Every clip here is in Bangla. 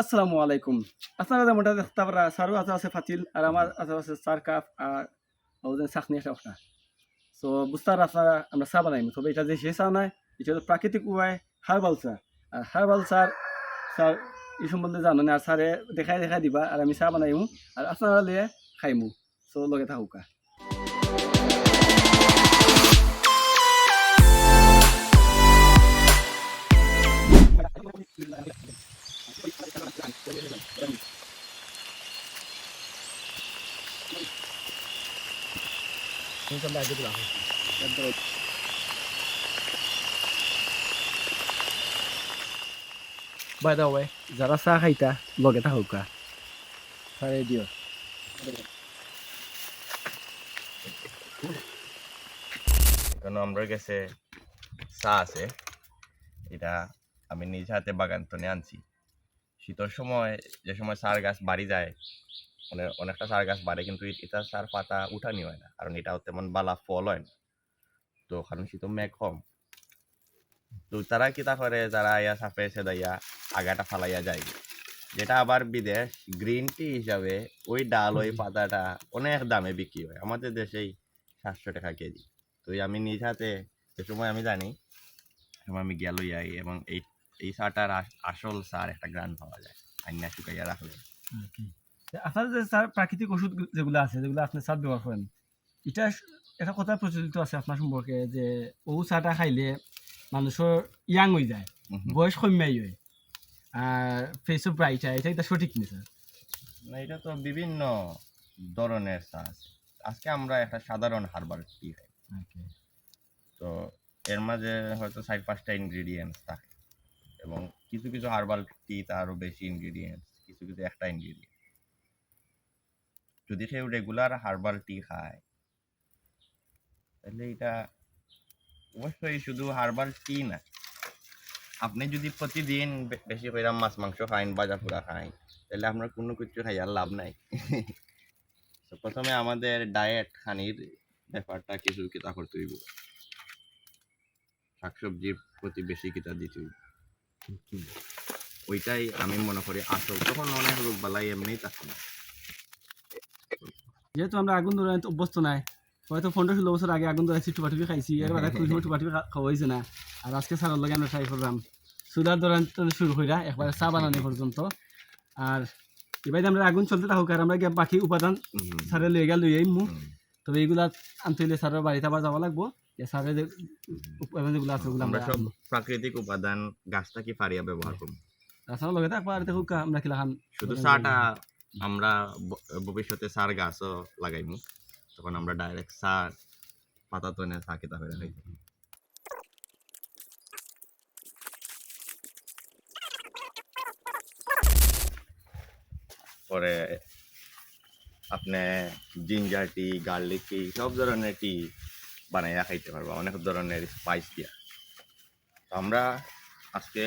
আসসালামু আলাইকুম। আপনারা যেমন দেখতে পারা, সারু আছে আছে ফাতিল, আর আমার আছে আছে চার কাপ আর ওদের চাকনি একটা ওটা সো বুঝতে আপনারা, আমরা চা বানাইম। তবে এটা যে সে চা নাই, এটা হলো প্রাকৃতিক উপায় হার্বাল চা। আর হার্বাল চার, স্যার এই সম্বন্ধে জানো না, আর স্যারে দেখাই দেখাই দিবা, আর আমি চা বানাইমু, আর আপনারা লিয়ে খাইমু। সো লগে থাকুকা। বাই দা ওয়ে যারা চা খাইতা লগে থাকুকা স্যারে দিও কারণ আমরা কাছে চা আছে এটা আমি নিজ হাতে বাগান তনে আনছি শীতের সময় যে সময় সার গাছ বাড়ি যায় মানে অনেকটা সার গাছ বাড়ে কিন্তু এটা সার পাতা উঠানি হয় না। কারণ এটা তেমন বালা ফল হয় না। তো কারণ শীত মেঘ কম তো তারা কিতা করে যারা ইয়া সাপে সেদাইয়া আগাটা ফালাইয়া যায়। যেটা আবার বিদেশ গ্রিন টি হিসাবে ওই ডাল ওই পাতাটা অনেক দামে বিক্রি হয়। আমাদের দেশেই সাতশো টাকা কেজি। তো আমি নিজ হাতে যে সময় আমি জানি সে সময় আমি গেল যাই এবং এই এই সারটার আস- আসল সার একটা গ্রান পাওয়া যায়। আইনা শুকাইয়া রাখলে। আপনার যে স্যার প্রাকৃতিক ওষুধ যেগুলো আছে যেগুলো আপনি সার ব্যবহার করেন এটা একটা কথা প্রচলিত আছে আপনার সম্পর্কে? যে ও চাটা খাইলে মানুষের ইয়াং হয়ে যায়। বয়স কমিয়াই হয় আর ফেসও ব্রাইট হয় এটা এটা সঠিক নি স্যার। না এটা তো বিভিন্ন ধরনের চা আছে। আজকে আমরা একটা সাধারণ হারবাল টি খাই। তো এর মাঝে হয়তো চার পাঁচটা ইনগ্রিডিয়েন্টস থাকে। এবং কিছু কিছু হার্বাল টি আরও বেশি ইনগ্রিডিয়েন্টস কিছু কিছু একটা ইনগ্রিডিয়েন্ট যদি কেউ রেগুলার হার্বাল টি খায় তাহলে এটা অবশ্যই শুধু হার্বাল টি না। আপনি যদি প্রতিদিন বেশি করে মাছ মাংস খাইন বাজা পোড়া খাইন তাহলে আপনার কোনো কিছু খাইয়ার লাভ নাই। প্রথমে আমাদের ডায়েট খানির ব্যাপারটা কিছু কিতা করতে হইব। শাকসবজির প্রতি বেশি কিতা দিতে হইব। ওইটাই আমি মনে করি আসল। তখন অনেক রোগ বালাই এমনি থাকে না। যেহেতু আমরা আগুন ধরে অভ্যস্ত নাই হয়তো পনেরো ষোলো বছর আগে আগুন ধরে টুপা টুপি খাইছি এর বাদে কোনো সময় টুপা টুপি না। আর আজকে স্যারের লগে আমরা ট্রাই করলাম সুদার ধরেন শুরু কইরা একবারে চা বানানো পর্যন্ত। আর এবার আমরা আগুন চলতে থাকুক আর আমরা বাকি উপাদান স্যারে লয়ে গেল লইয়াই মু তবে এইগুলা আনতে হইলে স্যারের বাড়িতে আবার যাওয়া লাগবো। যেগুলো আছে ওগুলো আমরা সব প্রাকৃতিক উপাদান গাছটা কি ফারিয়া ব্যবহার করব। তাছাড়া লগে থাকব আর দেখুক আমরা কিলা খান শুধু চাটা আমরা ভবিষ্যতে সার গাছও লাগাইমু। তখন আমরা ডাইরেক্ট সার, পাতা তো এনে করে খাইতে পরে আপনি জিঞ্জার টি গার্লিক টি সব ধরনের টি বানাইয়া খাইতে পারব। অনেক ধরনের স্পাইস দিয়া। তো আমরা আজকে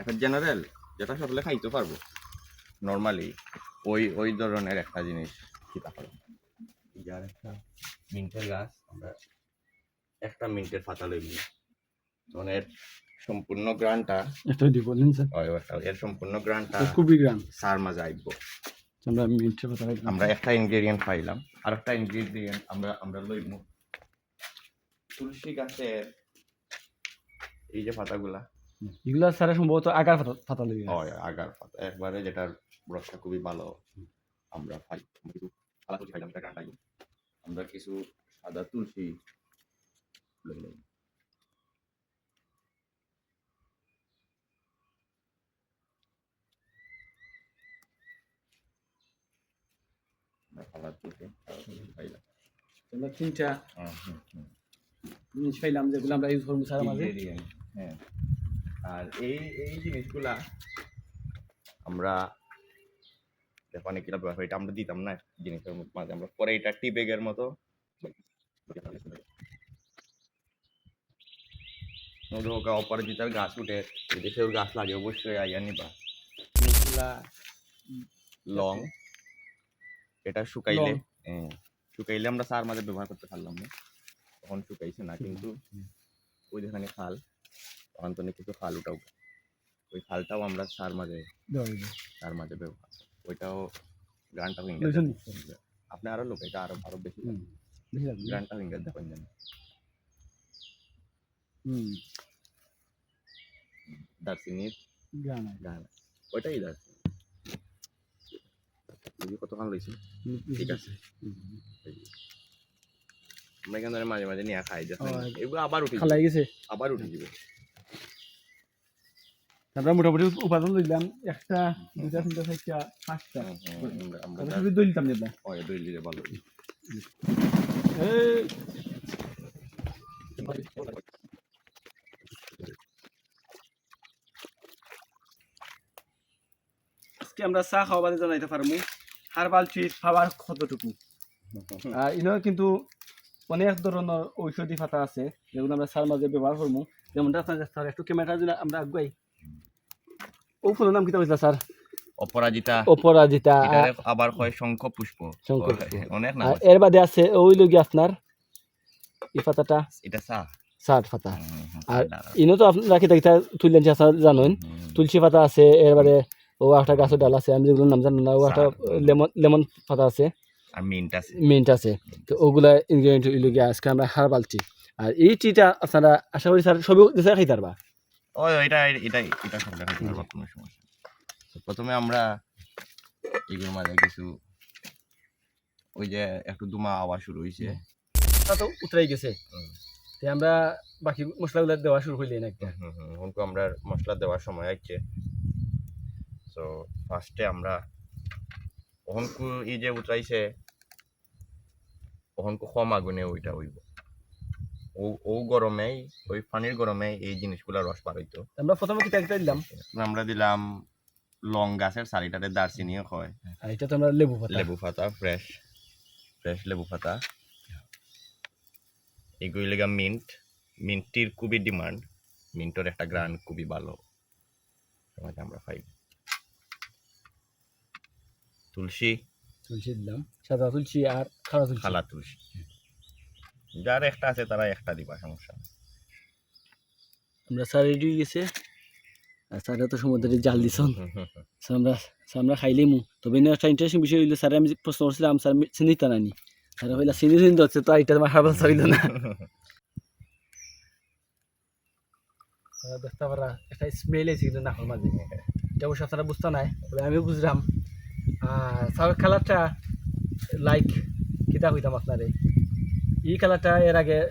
একটা জেনারেল যেটা সকলে খাইতে পারব। নর্মালি ওই ওই ধরনের একটা জিনিস খিতা পারব যার একটা মিন্টের গাছ আমরা একটা মিন্টের পাতা লইব তখন এর সম্পূর্ণ গ্রানটা এটা দিব বললেন স্যার। ওই একটা- এর সম্পূর্ণ গ্রানটা খুবই গ্রাম সার মাঝে আইব। আমরা মিনিটের কথা আমরা একটা ইনগ্রেডিয়েন্ট পাইলাম। আর একটা ইনগ্রেডিয়েন্ট আমরা আমরা লইব তুলসী গাছের এই যে পাতাগুলা এগুলা স্যারের সম্ভবত আগার পাতা- পাতা লইয়া। হয় আগার পাতা। একবারে যেটার রসটা খুবই ভালো। আমরা পাই আমরা কিছু সাদা তুলসী খাইলাম এটা আমরা কিছু সাদা তুলসী লইলাম আমরা তিনটা। জিনিস পাইলাম যেগুলো ইউজ করব স্যার মাঝে হ্যাঁ। আর এই এই জিনিসগুলা আমরা জাপানে কিরা ব্যবহার এটা আমরা দিতাম না জিনিসের মাঝে। আমরা পরে এটা টি ব্যাগের মতো অপরাজিতার গাছ উঠে বিদেশের গাছ লাগে অবশ্যই আইয়া নিবা। লং। এটা শুকাইলে শুকাইলে আমরা সার মাঝে ব্যবহার করতে পারলাম না। তখন শুকাইছে না কিন্তু ওই যেখানে খাল তখন তো কিছু খাল উঠাও। ওই খালটাও আমরা সার মাঝে। তার মাঝে ব্যবহার ওইটাও গ্রানটা লইছেন নি? আপনি আরও লোক এটা আরও আরও বেশি। গ্রানটা ফিঙ্গার দেখেন জানি দার্সিনির গান। আছে। ওইটাই দার্সিনি কতক্ষণ লইছি ঠিক আছে। আমরা এখান মাঝে মাঝে নিয়ে খাই ও, এগুলো আবার উঠে খালাই গেছে? আবার উঠে যাবে। আমরা মোটামুটি উপাদান দিলাম একটা দুইটা তিনটা চারটা পাঁচটা। আমরা সবই দই দিতাম যেটা ওই দুই লিটার ভালো। এই আজকে আমরা চা খাওয়া বাদে জানাইতে পারব হারবাল ট্রিট খাবার কতটুকু? আর ইনো কিন্তু অনেক ধরনের ঔষধি পাতা আছে যেগুলো আমরা সার মাঝে ব্যবহার করব যেমনটা আপনার একটু ক্যামেরা যদি আমরা আগুয়াই। ও ফুলের নাম কিতা হয়েছিল স্যার? অপরাজিতা। অপরাজিতা। আবার কয় শঙ্খ পুষ্প? শঙ্খ অনেক নাম এর বাদে আছে ওই আপনার এটা সার পাতা আর ইনো তো আপনারা কিতা তুললেন যে জানেন। তুলসী পাতা আছে এর বাদে ও একটা গাছের ডাল আছে আমি যেগুলোর নাম জানি না ও একটা লেমন লেমন পাতা আছে। আর মিন্ট আছে। মিন্ট আছে। তো ওগুলা ইনগ্রিডিয়েন্ট ইলুগিয়া আজকে আমরা হারবাল টি আর এই টিটা আপনারা আশা করি স্যার সবই খাইতে পারবা। ওই এটা এটা এটা সব পারব কোনো সমস্যা। প্রথমে আমরা এগুলোর মাঝে কিছু ওই যে একটু দুমা আওয়াজ শুরু হয়েছে। তা তো উতরাই গেছে। তো আমরা বাকি মশলাগুলো দেওয়া শুরু একটা। হুম, আমরা মশলা দেওয়ার সময় আছে তো ফার্স্টে আমরা অহনকু এই যে উতরাইছে অহনকু কম আগুনে ওইটা হইব। ও ও গরমেই ওই পানির গরমে এই জিনিসগুলা রস বার হইতো। আমরা প্রথমে কিতা কিতা দিলাম? আমরা দিলাম লং গাছের চারিটাতে দারচিনিও হয়। আর এটা তো আমরা লেবু পাতা। লেবু পাতা ফ্রেশ ফ্রেশ লেবু পাতা। এগুলি লেগা মিন্ট মিন্টটির খুবই ডিমান্ড মিন্টর একটা গ্রান খুবই ভালো। আমরা পাই তুলসী। তুলসী দিলাম। সাদা তুলসী আর খাড়া তুলসী। খালা তুলসী। যার একটা আছে তারা একটা দিবা সমস্যা আমরা স্যার রেডি হয়ে গেছে। আর স্যার তো সমুদ্রে জাল দিছন। আমরা আমরা খাইলেই মু। তবে এনে একটা ইন্টারেস্টিং বিষয় হইল স্যার আমি প্রশ্ন করছিলাম স্যার চিনি তা নানি স্যার হইলা চিনি চিনি হচ্ছে তো এটা তোমার হারবাল হইল না। দেখতে পারা একটা স্মেল এসে কিন্তু নাকের মাঝে। এটা অবশ্য আপনারা বুঝতে নাই তবে আমি বুঝলাম। আর স্যার কালারটা লাইক কিতা হইতাম আপনারে? এই কালারটা এর আগে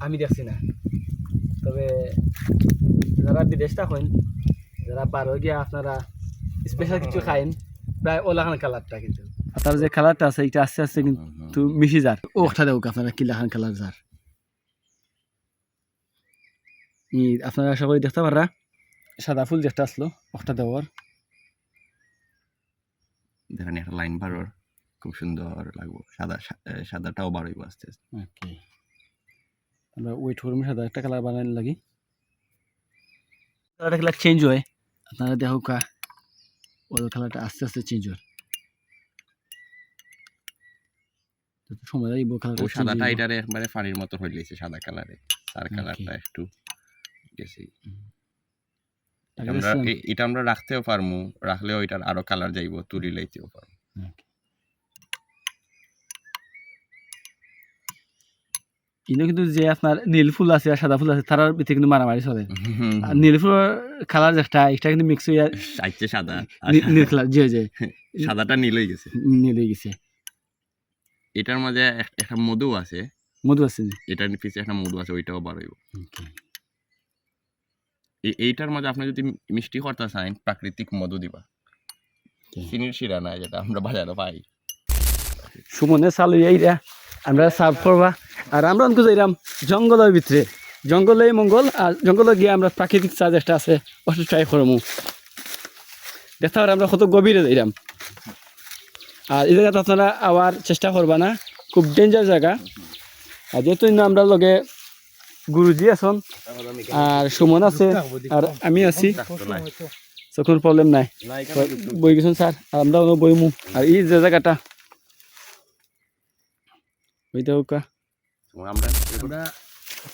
আমি দেখছি না। তবে যারা বিদেশ থাকেন যারা বারো গিয়া আপনারা স্পেশাল কিছু খাইন প্রায় ওলাখান কালারটা কিন্তু। আপনার যে কালারটা আছে এটা আস্তে আস্তে হুম, হুম। কিন্তু মিশি যার। ও একটা দেওক আপনারা কিলাখান কালার যার। ই আপনারা আশা করি দেখতে পাররা? সাদা ফুল যেটা আসলো একটা দেওয়ার। দেখেন একটা লাইন বারোর। খুব সুন্দর লাগবো। সাদা সাদাটাও বারোইব আস্তে আস্তে। ওকে। আমরা ওয়েট করব সাদা একটা কালার বানানো লাগি। কালারটা কালার চেঞ্জ হয়। আপনারা দেখো কা ওই কালারটা আস্তে আস্তে চেঞ্জ হয়। সময় লাগবে ও কালারটা সাদাটা এটারে একবারে পানির মতো হয়ে গেছে সাদা কালারে তার কালারটা একটু গেছে এটা আমরা রাখতেও পারমু। রাখলেও এটার আরও কালার যাইব তুলি লাইতেও পারমু কিন্তু কিন্তু যে আপনার নীল ফুল আছে আর সাদা ফুল আছে তার ভিতরে কিন্তু মারামারি চলে। আর নীল ফুলের কালার যেটা এটা কিন্তু মিক্স হয়ে সাইচ্ছে সাদা। নীল কালার যে যে সাদাটা নীল হয়ে গেছে। নীল হয়ে গেছে। এটার মাঝে একটা মধু আছে। মধু আছে এটার পিছে একটা মধু আছে ওইটাও বাড়াইব Okay. এইটার মাঝে আপনি যদি মিষ্টি করতে চান প্রাকৃতিক মধু দিবা। চিনির শিরা না যেটা আমরা বাজারে পাই। সুমনে চালু এইরা আমরা সার্ভ করবা। আর আমরা অঙ্ক যাইরাম জঙ্গলের ভিতরে। জঙ্গলে মঙ্গল আর জঙ্গলে গিয়ে আমরা প্রাকৃতিক চা যেটা আছে ওটা ট্রাই করব পারে আমরা কত গভীরে যাইরাম। আর এই জায়গাতে আপনারা আবার চেষ্টা করবা না, খুব ডেঞ্জার জায়গা। আর যেহেতু আমরা লগে গুরুজি আছেন, আর সুমন আছে, আর আমি আছি। তো কোনো প্রবলেম নাই। বই গেছেন স্যার আমরা বইমু। আর এই যে জায়গাটা, ওইটা ওকা আমরা আমরা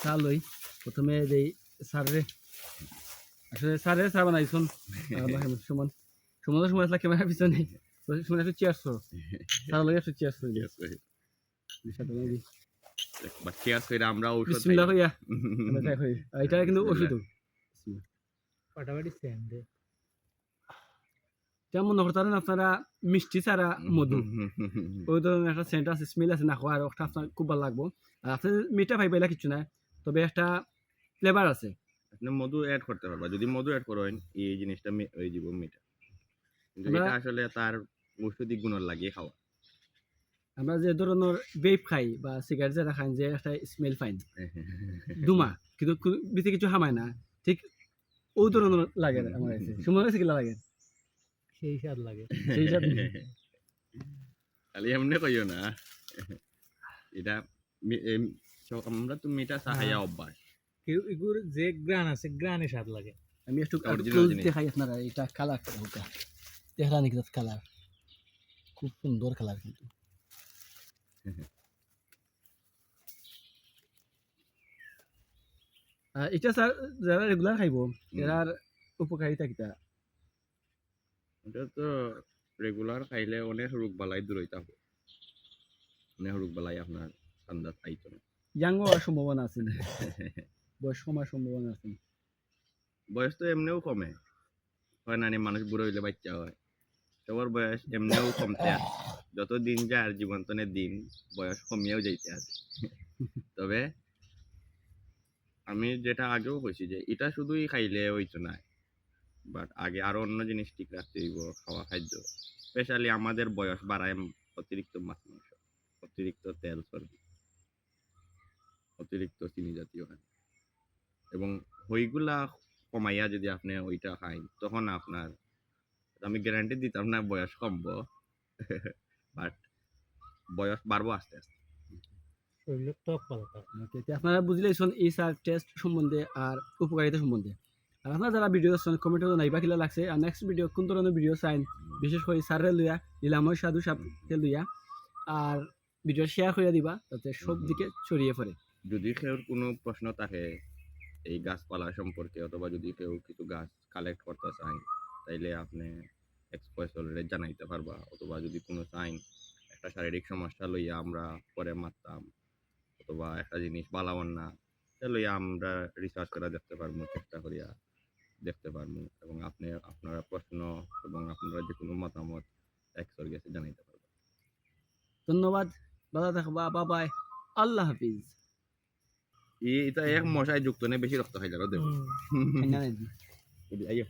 চা লই। প্রথমে আসলে চা বানাইছুন সুমন। সুমনের সময় আসলে ক্যামেরা পিছনে। তো সুমন একটু চেয়ার একটু চেয়ার বাট করে। আমরা ঔষধ বিসমিল্লাহ এটা কিন্তু ওষুধ সেম দে। যেমন মনে করতে পারেন আপনারা মিষ্টি ছাড়া মধু। ওই ধরনের একটা সেন্ট আছে স্মেল আছে না ওটা আপনার খুব ভালো লাগবো। আর আপনি মিঠা পাইলা কিছু না তবে একটা ফ্লেভার আছে। আপনি মধু অ্যাড করতে পারবা। যদি মধু অ্যাড করেন এই জিনিসটা ওই জীব মিঠা। কিন্তু এটা আসলে তার ঔষধি গুণ লাগিয়ে খাওয়া। আমরা যে ধরনের বেপ খাই বা সিগারেট যারা খাই যে একটা স্মেল পাই দুমা কিন্তু ভিতরে কিছু হামায় না। ঠিক ও ধরনের লাগে আমার কাছে। সুমন কাছে লাগে? সেই স্বাদ লাগে। সেই হিসাব খালি এমনি কইও না। এটা আমরা তো মিঠা খাইয়া অভ্যাস। কেউ এগুর যে গ্রান আছে গ্রানে স্বাদ লাগে। আমি একটু। দেখাই আপনারা এটা কালার ওটা দেখা নাকি কালার খুব সুন্দর কালার কিন্তু। এটা স্যার যারা রেগুলার খাইব এরার উপকারিতা কিটা এটা তো রেগুলার খাইলে অনেক রোগ বালাই দূর হইতে হবে অনেক রোগ বালাই আপনার আন্দাজ আইতো না ইয়াং হওয়ার সম্ভাবনা আছে বয়স কমার সম্ভাবনা আছে বয়স তো এমনিও কমে। হয় না মানুষ বুড়ো হইলে বাচ্চা হয়। সবার বয়স এমনিও কমতে আছে। যত দিন যায় আর জীবন্তনের দিন বয়স কমিয়েও যাইতে আছে তবে আমি যেটা আগেও কইছি যে এটা শুধুই খাইলে হইতো না বাট আগে আরও অন্য জিনিস ঠিক রাখতে হইব খাওয়া খাদ্য। স্পেশালি আমাদের বয়স বাড়ায় অতিরিক্ত মাছ মাংস। অতিরিক্ত তেল চর্বি অতিরিক্ত চিনি জাতীয় খাদ্য। এবং ওইগুলা কমাইয়া যদি আপনি ওইটা খাই তখন আপনার আমি গ্যারান্টি দিতাম না বয়স কমবো। বাট বয়স বাড়বো আস্তে আস্তে। শরীরের ত্বক ভালো থাকে Okay, তো আপনারা বুঝলেইছেন এই সার টেস্ট সম্বন্ধে আর উপকারিতা সম্বন্ধে। আপনারা যারা ভিডিও দেখছেন কমেন্টে নাইবা কিলা লাগছে আর নেক্সট ভিডিও কোন ধরনের ভিডিও চাইন বিশেষ করে সারে লইয়া ইলাময় সাধু সাপকে লইয়া আর ভিডিও শেয়ার করে দিবা যাতে সব দিকে ছড়িয়ে পড়ে যদি কেউ কোনো প্রশ্ন থাকে এই গাছপালা সম্পর্কে অথবা যদি কেউ কিছু গাছ কালেক্ট করতে চায়, তাইলে আপনি এক্সপ্রেস অলরেডি জানাইতে পারবা, অথবা যদি কোনো চাইন একটা শারীরিক সমস্যা লইয়া আমরা পরে মারতাম, অথবা একটা জিনিস বালাবার না তা লইয়া আমরা রিসার্চ করা দেখতে পারব, চেষ্টা করিয়া। দেখতে পারব এবং আপনি আপনারা প্রশ্ন এবং আপনারা যে কোনো মতামত এক্সর গেছে জানাইতে পারবেন ধন্যবাদ ভালো থাকবা বাবাই আল্লাহ হাফিজ। এটা এক মশায় যুক্ত নেই বেশি রক্ত খাই যাবে দেবো। আইয়া।